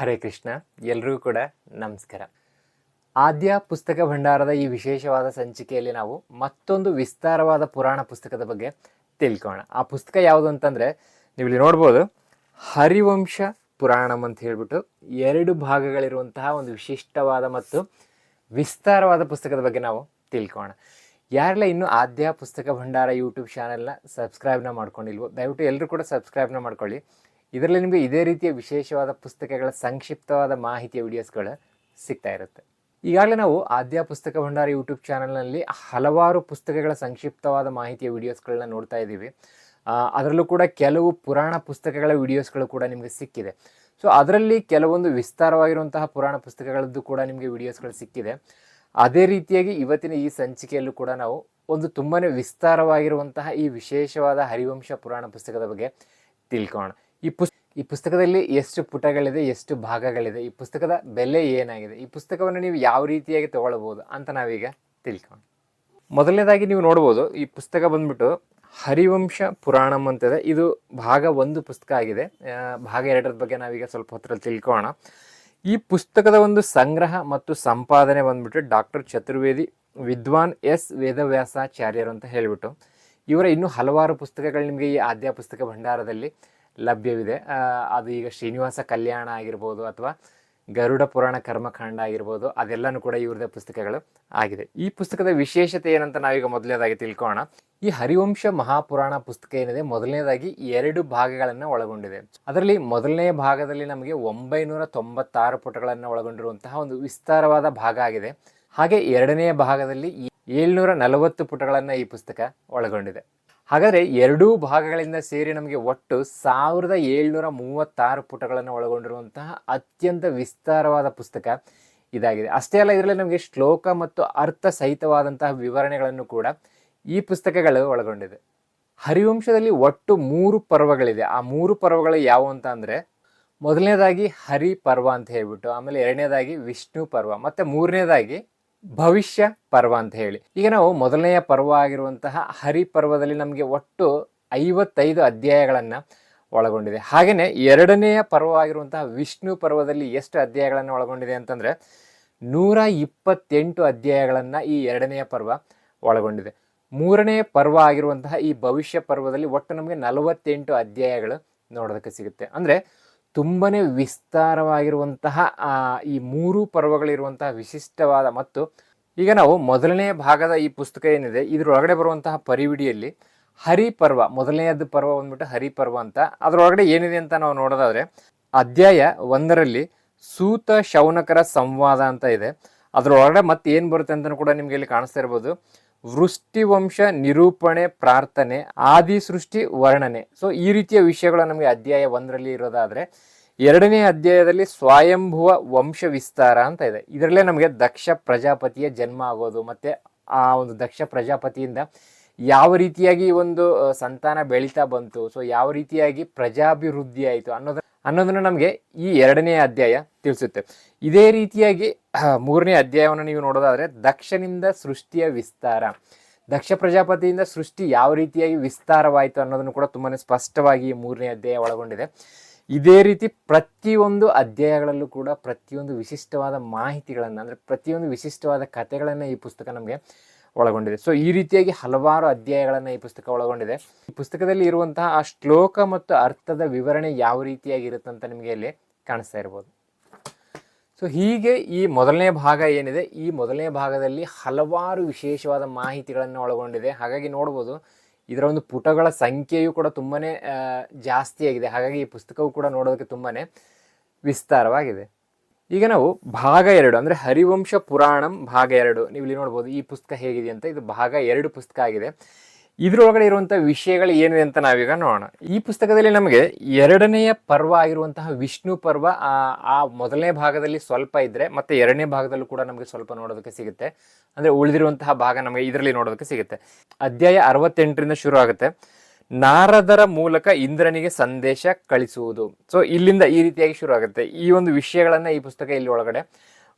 ಹರೇ ಕೃಷ್ಣ, ಎಲ್ರಿಗೂ ಕೂಡ ನಮಸ್ಕಾರ. ಆದ್ಯ ಪುಸ್ತಕ ಭಂಡಾರದ ಈ ವಿಶೇಷವಾದ ಸಂಚಿಕೆಯಲ್ಲಿ ನಾವು ಮತ್ತೊಂದು ವಿಸ್ತಾರವಾದ ಪುರಾಣ ಪುಸ್ತಕದ ಬಗ್ಗೆ ತಿಳ್ಕೋಣ. ಆ ಪುಸ್ತಕ ಯಾವುದು ಅಂತಂದರೆ ನೀವು ಇಲ್ಲಿ ನೋಡ್ಬೋದು, ಹರಿವಂಶ ಪುರಾಣಂ ಅಂತ ಹೇಳ್ಬಿಟ್ಟು ಎರಡು ಭಾಗಗಳಿರುವಂತಹ ಒಂದು ವಿಶಿಷ್ಟವಾದ ಮತ್ತು ವಿಸ್ತಾರವಾದ ಪುಸ್ತಕದ ಬಗ್ಗೆ ನಾವು ತಿಳ್ಕೋಣ. ಯಾರೆಲ್ಲ ಇನ್ನೂ ಆದ್ಯ ಪುಸ್ತಕ ಭಂಡಾರ ಯೂಟ್ಯೂಬ್ ಚಾನೆಲ್ನ ಸಬ್ಸ್ಕ್ರೈಬ್ನ ಮಾಡ್ಕೊಂಡಿಲ್ವೋ, ದಯವಿಟ್ಟು ಎಲ್ಲರೂ ಕೂಡ ಸಬ್ಸ್ಕ್ರೈಬ್ನ ಮಾಡ್ಕೊಳ್ಳಿ. ಇದರಲ್ಲಿ ನಿಮಗೆ ಇದೇ ರೀತಿಯ ವಿಶೇಷವಾದ ಪುಸ್ತಕಗಳ ಸಂಕ್ಷಿಪ್ತವಾದ ಮಾಹಿತಿಯ ವಿಡಿಯೋಸ್ಗಳು ಸಿಗ್ತಾ ಇರುತ್ತೆ. ಈಗಾಗಲೇ ನಾವು ಆದ್ಯ ಪುಸ್ತಕ ಭಂಡಾರ ಯೂಟ್ಯೂಬ್ ಚಾನಲ್ನಲ್ಲಿ ಹಲವಾರು ಪುಸ್ತಕಗಳ ಸಂಕ್ಷಿಪ್ತವಾದ ಮಾಹಿತಿಯ ವಿಡಿಯೋಸ್ಗಳನ್ನ ನೋಡ್ತಾ ಇದ್ದೀವಿ. ಅದರಲ್ಲೂ ಕೂಡ ಕೆಲವು ಪುರಾಣ ಪುಸ್ತಕಗಳ ವಿಡಿಯೋಸ್ಗಳು ಕೂಡ ನಿಮಗೆ ಸಿಕ್ಕಿದೆ. ಸೊ ಅದರಲ್ಲಿ ಕೆಲವೊಂದು ವಿಸ್ತಾರವಾಗಿರುವಂತಹ ಪುರಾಣ ಪುಸ್ತಕಗಳದ್ದು ಕೂಡ ನಿಮಗೆ ವಿಡಿಯೋಸ್ಗಳು ಸಿಕ್ಕಿದೆ. ಅದೇ ರೀತಿಯಾಗಿ ಇವತ್ತಿನ ಈ ಸಂಚಿಕೆಯಲ್ಲೂ ಕೂಡ ನಾವು ಒಂದು ತುಂಬಾ ವಿಸ್ತಾರವಾಗಿರುವಂತಹ ಈ ವಿಶೇಷವಾದ ಹರಿವಂಶ ಪುರಾಣ ಪುಸ್ತಕದ ಬಗ್ಗೆ ತಿಳ್ಕೋಣ ಈ ಪುಸ್, ಈ ಪುಸ್ತಕದಲ್ಲಿ ಎಷ್ಟು ಪುಟಗಳಿದೆ, ಎಷ್ಟು ಭಾಗಗಳಿದೆ, ಈ ಪುಸ್ತಕದ ಬೆಲೆ ಏನಾಗಿದೆ, ಈ ಪುಸ್ತಕವನ್ನು ನೀವು ಯಾವ ರೀತಿಯಾಗಿ ತಗೊಳ್ಬೋದು ಅಂತ ನಾವೀಗ ತಿಳ್ಕೊಂಡು ಮೊದಲನೇದಾಗಿ ನೀವು ನೋಡ್ಬೋದು, ಈ ಪುಸ್ತಕ ಬಂದ್ಬಿಟ್ಟು ಹರಿವಂಶ ಪುರಾಣಂ ಅಂತಿದೆ. ಇದು ಭಾಗ ಒಂದು ಪುಸ್ತಕ ಆಗಿದೆ. ಭಾಗ ಎರಡರ ಬಗ್ಗೆ ನಾವೀಗ ಸ್ವಲ್ಪ ಹೊತ್ತರಲ್ಲಿ ತಿಳ್ಕೋಣ. ಈ ಪುಸ್ತಕದ ಒಂದು ಸಂಗ್ರಹ ಮತ್ತು ಸಂಪಾದನೆ ಬಂದ್ಬಿಟ್ಟು ಡಾಕ್ಟರ್ ಚತುರ್ವೇದಿ ವಿದ್ವಾನ್ ಎಸ್ ವೇದವ್ಯಾಸಾಚಾರ್ಯರು ಅಂತ ಹೇಳಿಬಿಟ್ಟು, ಇವರ ಇನ್ನೂ ಹಲವಾರು ಪುಸ್ತಕಗಳು ನಿಮಗೆ ಈ ಆದ್ಯ ಪುಸ್ತಕ ಭಂಡಾರದಲ್ಲಿ ಲಭ್ಯವಿದೆ. ಅದು ಈಗ ಶ್ರೀನಿವಾಸ ಕಲ್ಯಾಣ ಆಗಿರ್ಬೋದು ಅಥವಾ ಗರುಡ ಪುರಾಣ ಕರ್ಮಕಾಂಡ ಆಗಿರ್ಬೋದು, ಅದೆಲ್ಲನೂ ಕೂಡ ಇವ್ರದೇ ಪುಸ್ತಕಗಳು ಆಗಿದೆ. ಈ ಪುಸ್ತಕದ ವಿಶೇಷತೆ ಏನಂತ ನಾವೀಗ ಮೊದಲನೇದಾಗಿ ತಿಳ್ಕೋಣ ಈ ಹರಿವಂಶ ಮಹಾಪುರಾಣ ಪುಸ್ತಕ ಏನಿದೆ, ಮೊದಲನೇದಾಗಿ ಎರಡು ಭಾಗಗಳನ್ನು ಒಳಗೊಂಡಿದೆ. ಅದರಲ್ಲಿ ಮೊದಲನೇ ಭಾಗದಲ್ಲಿ ನಮಗೆ ಒಂಬೈನೂರ ತೊಂಬತ್ತಾರು ಪುಟಗಳನ್ನು ಒಳಗೊಂಡಿರುವಂತಹ ಒಂದು ವಿಸ್ತಾರವಾದ ಭಾಗ ಆಗಿದೆ. ಹಾಗೆ ಎರಡನೇ ಭಾಗದಲ್ಲಿ ಏಳ್ನೂರ ನಲವತ್ತು ಪುಟಗಳನ್ನು ಈ ಪುಸ್ತಕ ಒಳಗೊಂಡಿದೆ. ಹಾಗಾದರೆ ಎರಡೂ ಭಾಗಗಳಿಂದ ಸೇರಿ ನಮಗೆ ಒಟ್ಟು ಸಾವಿರದ ಏಳ್ನೂರ ಮೂವತ್ತಾರು ಪುಟಗಳನ್ನು ಒಳಗೊಂಡಿರುವಂತಹ ಅತ್ಯಂತ ವಿಸ್ತಾರವಾದ ಪುಸ್ತಕ ಇದಾಗಿದೆ. ಅಷ್ಟೇ ಅಲ್ಲ, ಇದರಲ್ಲಿ ನಮಗೆ ಶ್ಲೋಕ ಮತ್ತು ಅರ್ಥ ಸಹಿತವಾದಂತಹ ವಿವರಣೆಗಳನ್ನು ಕೂಡ ಈ ಪುಸ್ತಕಗಳು ಒಳಗೊಂಡಿದೆ. ಹರಿವಂಶದಲ್ಲಿ ಒಟ್ಟು ಮೂರು ಪರ್ವಗಳಿದೆ. ಆ ಮೂರು ಪರ್ವಗಳು ಯಾವುವು ಅಂತ ಅಂದರೆ, ಮೊದಲನೇದಾಗಿ ಹರಿ ಪರ್ವ ಅಂತ ಹೇಳ್ಬಿಟ್ಟು, ಆಮೇಲೆ ಎರಡನೇದಾಗಿ ವಿಷ್ಣು ಪರ್ವ, ಮತ್ತೆ ಮೂರನೇದಾಗಿ ಭವಿಷ್ಯ ಪರ್ವ ಅಂತ ಹೇಳಿ. ಈಗ ನಾವು ಮೊದಲನೆಯ ಪರ್ವ ಆಗಿರುವಂತಹ ಹರಿ ಪರ್ವದಲ್ಲಿ ನಮಗೆ ಒಟ್ಟು ಐವತ್ತೈದು ಅಧ್ಯಾಯಗಳನ್ನು ಒಳಗೊಂಡಿದೆ. ಹಾಗೆಯೇ ಎರಡನೆಯ ಪರ್ವ ಆಗಿರುವಂತಹ ವಿಷ್ಣು ಪರ್ವದಲ್ಲಿ ಎಷ್ಟು ಅಧ್ಯಾಯಗಳನ್ನು ಒಳಗೊಂಡಿದೆ ಅಂತಂದರೆ ನೂರ ಇಪ್ಪತ್ತೆಂಟು ಅಧ್ಯಾಯಗಳನ್ನು ಈ ಎರಡನೆಯ ಪರ್ವ ಒಳಗೊಂಡಿದೆ. ಮೂರನೇ ಪರ್ವ ಆಗಿರುವಂತಹ ಈ ಭವಿಷ್ಯ ಪರ್ವದಲ್ಲಿ ಒಟ್ಟು ನಮಗೆ ನಲವತ್ತೆಂಟು ಅಧ್ಯಾಯಗಳು ನೋಡೋದಕ್ಕೆ ಸಿಗುತ್ತೆ. ಅಂದರೆ ತುಂಬನೇ ವಿಸ್ತಾರವಾಗಿರುವಂತಹ ಈ ಮೂರು ಪರ್ವಗಳಿರುವಂತಹ ವಿಶಿಷ್ಟವಾದ ಮತ್ತು ಈಗ ನಾವು ಮೊದಲನೇ ಭಾಗದ ಈ ಪುಸ್ತಕ ಏನಿದೆ, ಇದರೊಳಗಡೆ ಬರುವಂತಹ ಪರಿವಿಡಿಯಲ್ಲಿ ಹರಿ ಪರ್ವ ಮೊದಲನೆಯದ್ದು ಪರ್ವ ಬಂದ್ಬಿಟ್ಟು ಹರಿ ಪರ್ವ ಅಂತ. ಅದರೊಳಗಡೆ ಏನಿದೆ ಅಂತ ನಾವು ನೋಡೋದಾದ್ರೆ, ಅಧ್ಯಾಯ ಒಂದರಲ್ಲಿ ಸೂತ ಶೌನಕರ ಸಂವಾದ ಅಂತ ಇದೆ. ಅದರೊಳಗಡೆ ಮತ್ತೆ ಏನು ಬರುತ್ತೆ ಅಂತ ಕೂಡ ನಿಮಗೆ ಇಲ್ಲಿ ಕಾಣಿಸ್ತಾ ಇರ್ಬೋದು. ವೃಷ್ಟಿವಂಶ ನಿರೂಪಣೆ, ಪ್ರಾರ್ಥನೆ ಆದಿ ಸೃಷ್ಟಿ ವರ್ಣನೆ. ಸೊ ಈ ರೀತಿಯ ವಿಷಯಗಳು ನಮಗೆ ಅಧ್ಯಾಯ ಒಂದರಲ್ಲಿ ಇರೋದಾದ್ರೆ, ಎರಡನೇ ಅಧ್ಯಾಯದಲ್ಲಿ ಸ್ವಯಂಭುವ ವಂಶ ವಿಸ್ತಾರ ಅಂತ ಇದೆ. ಇದರಲ್ಲೇ ನಮಗೆ ದಕ್ಷ ಪ್ರಜಾಪತಿಯ ಜನ್ಮ ಆಗೋದು, ಮತ್ತೆ ಆ ಒಂದು ದಕ್ಷ ಪ್ರಜಾಪತಿಯಿಂದ ಯಾವ ರೀತಿಯಾಗಿ ಒಂದು ಸಂತಾನ ಬೆಳೀತಾ ಬಂತು ಸೊ ಯಾವ ರೀತಿಯಾಗಿ ಪ್ರಜಾಭಿವೃದ್ಧಿ ಆಯಿತು ಅನ್ನೋದು ಅನ್ನೋದನ್ನು ನಮಗೆ ಈ ಎರಡನೇ ಅಧ್ಯಾಯ ತಿಳಿಸುತ್ತೆ. ಇದೇ ರೀತಿಯಾಗಿ ಮೂರನೇ ಅಧ್ಯಾಯವನ್ನು ನೀವು ನೋಡೋದಾದರೆ, ದಕ್ಷನಿಂದ ಸೃಷ್ಟಿಯ ವಿಸ್ತಾರ. ದಕ್ಷ ಪ್ರಜಾಪತಿಯಿಂದ ಸೃಷ್ಟಿ ಯಾವ ರೀತಿಯಾಗಿ ವಿಸ್ತಾರವಾಯಿತು ಅನ್ನೋದನ್ನು ಕೂಡ ತುಂಬಾ ಸ್ಪಷ್ಟವಾಗಿ ಮೂರನೇ ಅಧ್ಯಾಯ ಒಳಗೊಂಡಿದೆ. ಇದೇ ರೀತಿ ಪ್ರತಿಯೊಂದು ಅಧ್ಯಾಯಗಳಲ್ಲೂ ಕೂಡ ಪ್ರತಿಯೊಂದು ವಿಶಿಷ್ಟವಾದ ಮಾಹಿತಿಗಳನ್ನು, ಅಂದರೆ ಪ್ರತಿಯೊಂದು ವಿಶಿಷ್ಟವಾದ ಕಥೆಗಳನ್ನು ಈ ಪುಸ್ತಕ ನಮಗೆ ಒಳಗೊಂಡಿದೆ. ಸೊ ಈ ರೀತಿಯಾಗಿ ಹಲವಾರು ಅಧ್ಯಾಯಗಳನ್ನು ಈ ಪುಸ್ತಕ ಒಳಗೊಂಡಿದೆ. ಈ ಪುಸ್ತಕದಲ್ಲಿ ಇರುವಂತಹ ಆ ಶ್ಲೋಕ ಮತ್ತು ಅರ್ಥದ ವಿವರಣೆ ಯಾವ ರೀತಿಯಾಗಿ ಇರುತ್ತಂತ ನಿಮಗೆ ಇಲ್ಲಿ ಕಾಣಿಸ್ತಾ ಇರ್ಬೋದು. ಸೊ ಹೀಗೆ ಈ ಮೊದಲನೇ ಭಾಗ ಏನಿದೆ? ಈ ಮೊದಲನೇ ಭಾಗದಲ್ಲಿ ಹಲವಾರು ವಿಶೇಷವಾದ ಮಾಹಿತಿಗಳನ್ನು ಒಳಗೊಂಡಿದೆ. ಹಾಗಾಗಿ ನೋಡ್ಬೋದು, ಇದರ ಒಂದು ಪುಟಗಳ ಸಂಖ್ಯೆಯು ಕೂಡ ತುಂಬಾ ಜಾಸ್ತಿಯಾಗಿದೆ. ಹಾಗಾಗಿ ಈ ಪುಸ್ತಕವು ಕೂಡ ನೋಡೋದಕ್ಕೆ ತುಂಬಾ ವಿಸ್ತಾರವಾಗಿದೆ. ಈಗ ನಾವು ಭಾಗ ಎರಡು, ಅಂದರೆ ಹರಿವಂಶ ಪುರಾಣಂ ಭಾಗ ಎರಡು. ನೀವು ಇಲ್ಲಿ ನೋಡ್ಬೋದು ಈ ಪುಸ್ತಕ ಹೇಗಿದೆ ಅಂತ, ಇದು ಭಾಗ ಎರಡು ಪುಸ್ತಕ ಆಗಿದೆ. ಇದರೊಳಗಡೆ ಇರುವಂಥ ವಿಷಯಗಳು ಏನಿದೆ ಅಂತ ನಾವೀಗ ನೋಡೋಣ. ಈ ಪುಸ್ತಕದಲ್ಲಿ ನಮಗೆ ಎರಡನೆಯ ಪರ್ವ ಆಗಿರುವಂತಹ ವಿಷ್ಣು ಪರ್ವ, ಆ ಮೊದಲನೇ ಭಾಗದಲ್ಲಿ ಸ್ವಲ್ಪ ಇದ್ದರೆ ಮತ್ತೆ ಎರಡನೇ ಭಾಗದಲ್ಲೂ ಕೂಡ ನಮಗೆ ಸ್ವಲ್ಪ ನೋಡೋದಕ್ಕೆ ಸಿಗುತ್ತೆ. ಅಂದರೆ ಉಳಿದಿರುವಂತಹ ಭಾಗ ನಮಗೆ ಇದರಲ್ಲಿ ನೋಡೋದಕ್ಕೆ ಸಿಗುತ್ತೆ. ಅಧ್ಯಾಯ ಅರವತ್ತೆಂಟರಿಂದ ಶುರು ಆಗುತ್ತೆ ನಾರದರ ಮೂಲಕ ಇಂದ್ರನಿಗೆ ಸಂದೇಶ ಕಳಿಸುವುದು. ಸೊ ಇಲ್ಲಿಂದ ಈ ರೀತಿಯಾಗಿ ಶುರು ಆಗುತ್ತೆ ಈ ಒಂದು ವಿಷಯಗಳನ್ನ ಈ ಪುಸ್ತಕ ಇಲ್ಲಿ ಒಳಗಡೆ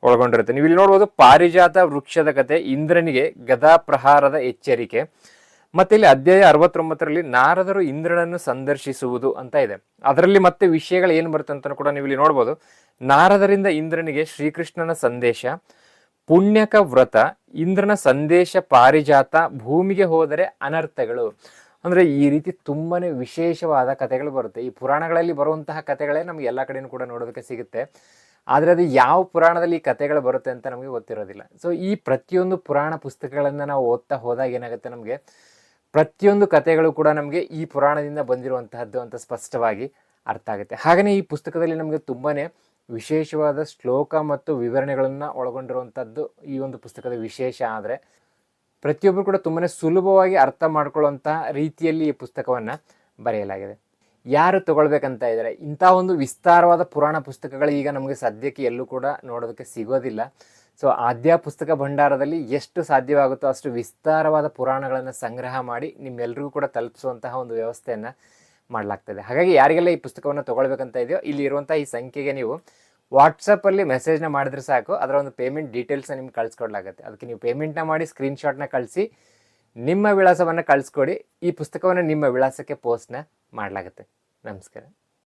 ಒಳಗೊಂಡಿರುತ್ತೆ. ನೀವು ಇಲ್ಲಿ ನೋಡ್ಬೋದು ಪಾರಿಜಾತ ವೃಕ್ಷದ ಕತೆ, ಇಂದ್ರನಿಗೆ ಗದಾ ಪ್ರಹಾರದ ಎಚ್ಚರಿಕೆ, ಮತ್ತೆ ಇಲ್ಲಿ ಅಧ್ಯಾಯ ಅರವತ್ತೊಂಬತ್ತರಲ್ಲಿ ನಾರದರು ಇಂದ್ರನನ್ನು ಸಂದರ್ಶಿಸುವುದು ಅಂತ ಇದೆ. ಅದರಲ್ಲಿ ಮತ್ತೆ ವಿಷಯಗಳು ಏನು ಬರುತ್ತೆ ಅಂತ ಕೂಡ ನೀವು ಇಲ್ಲಿ ನೋಡ್ಬೋದು. ನಾರದರಿಂದ ಇಂದ್ರನಿಗೆ ಶ್ರೀಕೃಷ್ಣನ ಸಂದೇಶ, ಪುಣ್ಯಕ ವ್ರತ, ಇಂದ್ರನ ಸಂದೇಶ ಪಾರಿಜಾತ, ಭೂಮಿಗೆ ಹೋದರೆ ಅನರ್ಥಗಳು. ಅಂದ್ರೆ ಈ ರೀತಿ ತುಂಬಾ ವಿಶೇಷವಾದ ಕಥೆಗಳು ಬರುತ್ತೆ. ಈ ಪುರಾಣಗಳಲ್ಲಿ ಬರುವಂತಹ ಕಥೆಗಳೇ ನಮಗೆ ಎಲ್ಲ ಕಡೆಯೂ ಕೂಡ ನೋಡೋದಕ್ಕೆ ಸಿಗುತ್ತೆ. ಆದರೆ ಅದು ಯಾವ ಪುರಾಣದಲ್ಲಿ ಈ ಕಥೆಗಳು ಬರುತ್ತೆ ಅಂತ ನಮಗೆ ಗೊತ್ತಿರೋದಿಲ್ಲ. ಸೊ ಈ ಪ್ರತಿಯೊಂದು ಪುರಾಣ ಪುಸ್ತಕಗಳನ್ನು ನಾವು ಓದ್ತಾ ಹೋದಾಗ ಏನಾಗುತ್ತೆ ನಮಗೆ? ಪ್ರತಿಯೊಂದು ಕಥೆಗಳು ಕೂಡ ನಮಗೆ ಈ ಪುರಾಣದಿಂದ ಬಂದಿರುವಂತಹದ್ದು ಅಂತ ಸ್ಪಷ್ಟವಾಗಿ ಅರ್ಥ ಆಗುತ್ತೆ. ಹಾಗೆಯೇ ಈ ಪುಸ್ತಕದಲ್ಲಿ ನಮಗೆ ತುಂಬಾ ವಿಶೇಷವಾದ ಶ್ಲೋಕ ಮತ್ತು ವಿವರಣೆಗಳನ್ನು ಒಳಗೊಂಡಿರುವಂಥದ್ದು ಈ ಒಂದು ಪುಸ್ತಕದ ವಿಶೇಷ ಆದರೆ ಪ್ರತಿಯೊಬ್ಬರು ಕೂಡ ತುಂಬಾ ಸುಲಭವಾಗಿ ಅರ್ಥ ಮಾಡ್ಕೊಳ್ಳುವಂಥ ರೀತಿಯಲ್ಲಿ ಈ ಪುಸ್ತಕವನ್ನು ಬರೆಯಲಾಗಿದೆ. ಯಾರು ತಗೊಳ್ಬೇಕಂತ ಇದ್ದಾರೆ ಇಂಥ ಒಂದು ವಿಸ್ತಾರವಾದ ಪುರಾಣ ಪುಸ್ತಕಗಳು ಈಗ ನಮಗೆ ಸದ್ಯಕ್ಕೆ ಎಲ್ಲೂ ಕೂಡ ನೋಡೋದಕ್ಕೆ ಸಿಗೋದಿಲ್ಲ. ಸೊ, ಆದ್ಯ ಪುಸ್ತಕ ಭಂಡಾರದಲ್ಲಿ ಎಷ್ಟು ಸಾಧ್ಯವಾಗುತ್ತೋ ಅಷ್ಟು ವಿಸ್ತಾರವಾದ ಪುರಾಣಗಳನ್ನು ಸಂಗ್ರಹ ಮಾಡಿ ನಿಮ್ಮೆಲ್ಲರಿಗೂ ಕೂಡ ತಲುಪಿಸುವಂತಹ ಒಂದು ವ್ಯವಸ್ಥೆಯನ್ನು ಮಾಡಲಾಗ್ತದೆ. ಹಾಗಾಗಿ ಯಾರಿಗೆಲ್ಲ ಈ ಪುಸ್ತಕವನ್ನು ತಗೊಳ್ಬೇಕಂತ ಇದೆಯೋ, ಇಲ್ಲಿ ಇರುವಂಥ ಈ ಸಂಖ್ಯೆಗೆ ನೀವು ವಾಟ್ಸಪ್ಪಲ್ಲಿ ಮೆಸೇಜ್ನ ಮಾಡಿದ್ರೆ ಸಾಕು. ಅದರ ಒಂದು ಪೇಮೆಂಟ್ ಡೀಟೇಲ್ಸ್ನ ನಿಮ್ಗೆ ಕಳಿಸ್ಕೊಡ್ಲಾಗುತ್ತೆ. ಅದಕ್ಕೆ ನೀವು ಪೇಮೆಂಟ್ನ ಮಾಡಿ ಸ್ಕ್ರೀನ್ಶಾಟ್ನ ಕಳಿಸಿ, ನಿಮ್ಮ ವಿಳಾಸವನ್ನು ಕಳಿಸ್ಕೊಡಿ. ಈ ಪುಸ್ತಕವನ್ನು ನಿಮ್ಮ ವಿಳಾಸಕ್ಕೆ ಪೋಸ್ಟ್ನ ಮಾಡಲಾಗುತ್ತೆ. ನಮಸ್ಕಾರ.